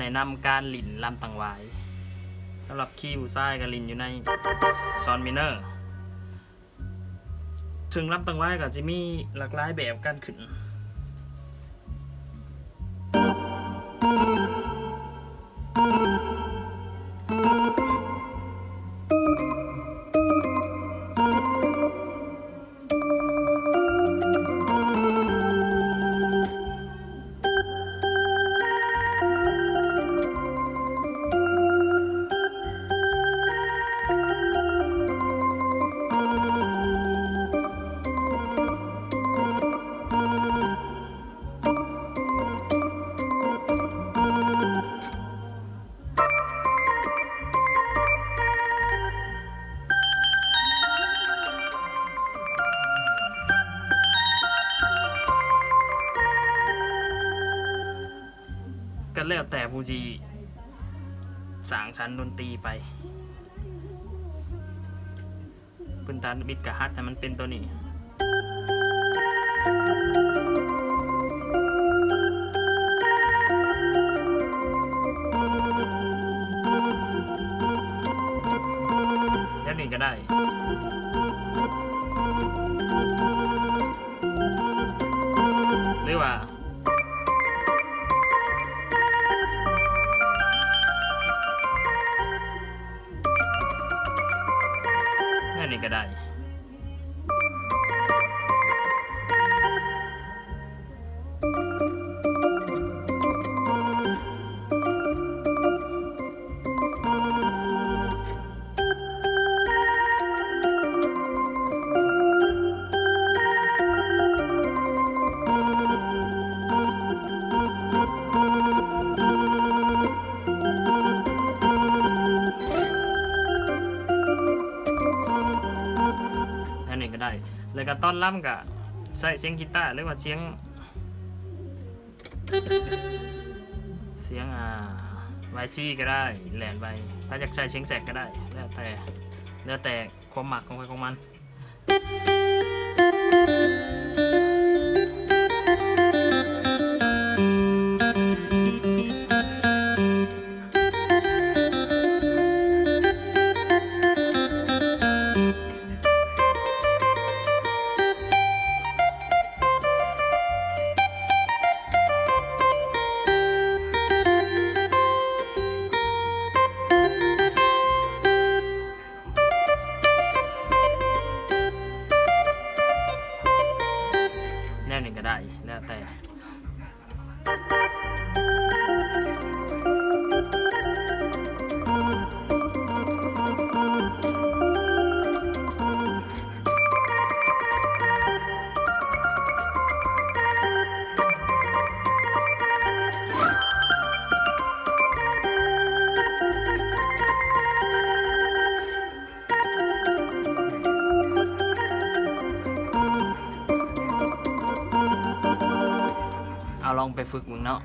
ในน้ำการลินลำตังไวายสำหรับคีย์บูซ่ายกับลินอยู่ในซอนมิเนอร์ ถึงลำตังไวายก็จะมีหลากหลายแบบการขึ้น ก็แล้วแต่ผู้จีสางชั้นดนตรีไปพื้นฐานบิดกับฮัดให้มันเป็นตัวนี้แล้วนี่ก็ได้หรือว่า นี้ก็ได้ แล้วก็ต้อนรับกับใส่เสียงกีตาร์หรือว่าเสียง เสียงอ่าไวซี่ก็ได้แหลนไปถ้าอยากใช้เสียงแสกก็ได้ แล้วแต่แล้วแต่ความหมักของใครของมัน ได้แล้วแต่ ลองไปฝึกมึงเนาะ